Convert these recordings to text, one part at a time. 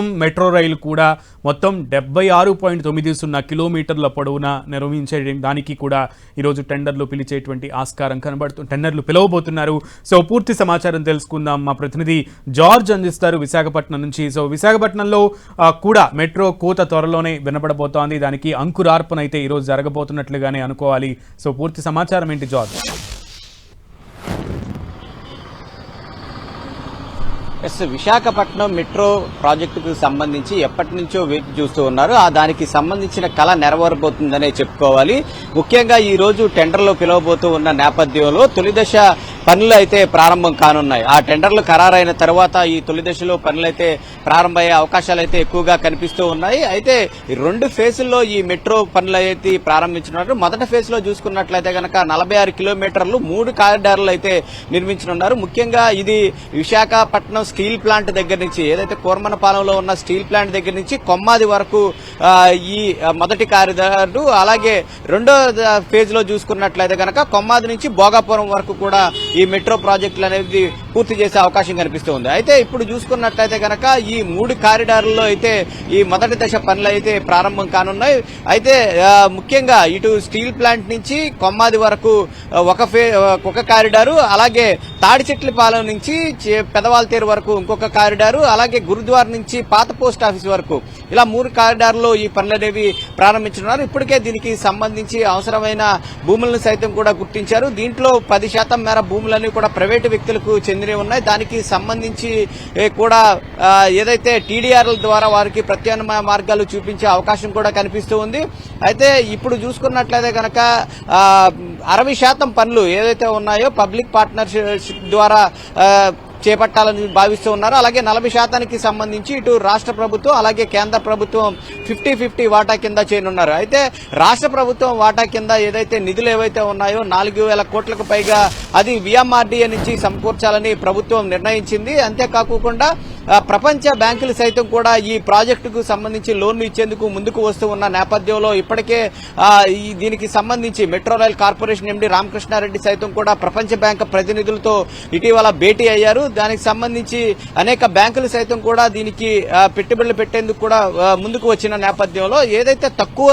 Metro రైలు కూడా మొత్తం డెబ్బై ఆరు పాయింట్ తొమ్మిది సున్నా కిలోమీటర్ల పొడవున నిర్వహించే దానికి కూడా ఈరోజు టెండర్లు పిలిచేటువంటి ఆస్కారం కనబడుతు టెండర్లు పిలవబోతున్నారు. సో పూర్తి సమాచారం తెలుసుకుందాం. మా ప్రతినిధి జార్జ్ అందిస్తారు విశాఖపట్నం నుంచి. సో విశాఖపట్నంలో కూడా మెట్రో కోత త్వరలోనే వినపడబోతోంది దానికి అంకురార్పణ అయితే ఈరోజు జరగబోతున్నట్లుగానే అనుకోవాలి. సో పూర్తి సమాచారం ఏంటి జార్జ్? ఎస్ విశాఖపట్నం మెట్రో ప్రాజెక్టుకు సంబంధించి ఎప్పటి నుంచో వెయిట్ చూస్తూ ఉన్నారు. ఆ దానికి సంబంధించిన కళ నెరవేరబోతుందనే చెప్పుకోవాలి. ముఖ్యంగా ఈ రోజు టెండర్లో పిలవబోతూ ఉన్న నేపథ్యంలో తొలి దశ పనులు అయితే ప్రారంభం కానున్నాయి. ఆ టెండర్లు ఖరారైన తర్వాత ఈ తొలి దశలో పనులైతే ప్రారంభమయ్యే అవకాశాలు అయితే ఎక్కువగా కనిపిస్తూ ఉన్నాయి. అయితే ఈ రెండు ఫేజుల్లో ఈ మెట్రో పనులు అయితే ప్రారంభించనున్నారు. మొదటి ఫేజ్లో చూసుకున్నట్లయితే కనుక నలభై ఆరు కిలోమీటర్లు మూడు కారిడార్లు అయితే నిర్మించనున్నారు. ముఖ్యంగా ఇది విశాఖపట్నం స్టీల్ ప్లాంట్ దగ్గర నుంచి ఏదైతే కోర్మనపాలెంలో ఉన్న స్టీల్ ప్లాంట్ దగ్గర నుంచి కొమ్మాది వరకు ఈ మొదటి కారిడారు అలాగే రెండో ఫేజ్లో ఫేజ్లో చూసుకున్నట్లయితే కనుక కొమ్మాది నుంచి భోగాపురం వరకు కూడా ఈ మెట్రో ప్రాజెక్టులు అనేది పూర్తి చేసే అవకాశం కనిపిస్తుంది అయితే ఇప్పుడు చూసుకున్నట్లయితే కనుక ఈ మూడు కారిడార్లలో అయితే ఈ మొదటి దశ పనులు అయితే ప్రారంభం కానున్నాయి. అయితే ముఖ్యంగా ఇటు స్టీల్ ప్లాంట్ నుంచి కొమ్మాది వరకు ఒక ఫే ఒక కారిడారు అలాగే తాడిచెట్లపాలెం నుంచి చే- పెదవాల్తేరు వరకు ఇంకొక కారిడారు అలాగే గురుద్వార నుంచి పాత పోస్ట్ ఆఫీస్ వరకు. ఇలా మూడు కారిడార్లో ఈ పనులు అనేవి ప్రారంభించనున్నారు. ఇప్పటికే దీనికి సంబంధించి అవసరమైన భూములను సైతం కూడా గుర్తించారు. దీంట్లో పది శాతం మేర భూములన్నీ కూడా ప్రైవేటు వ్యక్తులకు చెందినవి ఉన్నాయి. దానికి సంబంధించి కూడా ఏదైతే టీడీఆర్ల ద్వారా వారికి ప్రత్యామ్నాయ మార్గాలు చూపించే అవకాశం కూడా కనిపిస్తూ ఉంది. అయితే ఇప్పుడు చూసుకున్నట్లయితే కనుక అరవై శాతం పనులు ఏదైతే ఉన్నాయో పబ్లిక్ పార్ట్నర్షిప్ ద్వారా చేపట్టాలని భావిస్తూ ఉన్నారు. అలాగే నలభై శాతానికి సంబంధించి ఇటు రాష్ట్ర ప్రభుత్వం అలాగే కేంద్ర ప్రభుత్వం ఫిఫ్టీ ఫిఫ్టీ వాటా కింద చేయనున్నారు అయితే రాష్ట్ర ప్రభుత్వం వాటా కింద ఏదైతే నిధులు ఏవైతే ఉన్నాయో నాలుగు వేల కోట్లకు పైగా అది విఎంఆర్డీఏ నుంచి సమకూర్చాలని ప్రభుత్వం నిర్ణయించింది. అంతేకాకుండా ప్రపంచ బ్యాంకులు సైతం కూడా ఈ ప్రాజెక్టుకు సంబంధించి లోన్లు ఇచ్చేందుకు ముందుకు వస్తూ ఉన్న నేపథ్యంలో ఇప్పటికే ఈ దీనికి సంబంధించి metro rail corporation MD Ramakrishna Reddy సైతం కూడా ప్రపంచ బ్యాంక్ ప్రతినిధులతో ఇటీవల భేటీ అయ్యారు. దానికి సంబంధించి అనేక బ్యాంకులు సైతం కూడా దీనికి పెట్టుబడులు పెట్టేందుకు కూడా ముందుకు వచ్చిన నేపథ్యంలో ఏదైతే తక్కువ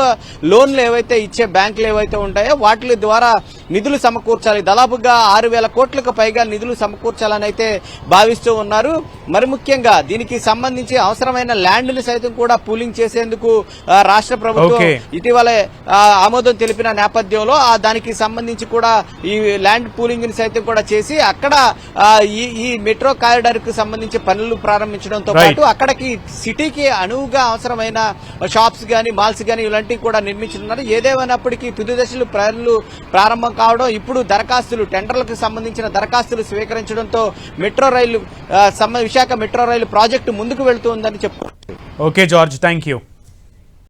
లోన్లు ఏవైతే ఇచ్చే బ్యాంకులు ఏవైతే ఉంటాయో వాటి ద్వారా నిధులు సమకూర్చాలి. దాదాపుగా ఆరు వేల కోట్లకు పైగా నిధులు సమకూర్చాలని అయితే భావిస్తూ ఉన్నారు. మరి ముఖ్యంగా దీనికి సంబంధించి అవసరమైన ల్యాండ్ని సైతం కూడా పూలింగ్ చేసేందుకు రాష్ట్ర ప్రభుత్వం. ఇటీవలే ఆమోదం తెలిపిన నేపథ్యంలో ఆ దానికి సంబంధించి కూడా ఈ ల్యాండ్ పూలింగ్ని సైతం కూడా చేసి అక్కడ ఈ మెట్రో కారిడార్కు సంబంధించి పనులు ప్రారంభించడంతో. పాటు అక్కడికి సిటీకి అనువుగా అవసరమైన షాప్స్ గానీ మాల్స్ గానీ ఇలాంటివి కూడా నిర్మించనున్నారు ఏదేమైనప్పటికీ తుది దశలు పనులు ప్రారంభం కావడం ఇప్పుడు దరఖాస్తులు టెండర్లకు సంబంధించిన దరఖాస్తులు స్వీకరించడంతో metro rail Visakha metro rail project ముందుకు వెళ్తుందని చెప్పు ఓకే జార్జ్ థ్యాంక్ యూ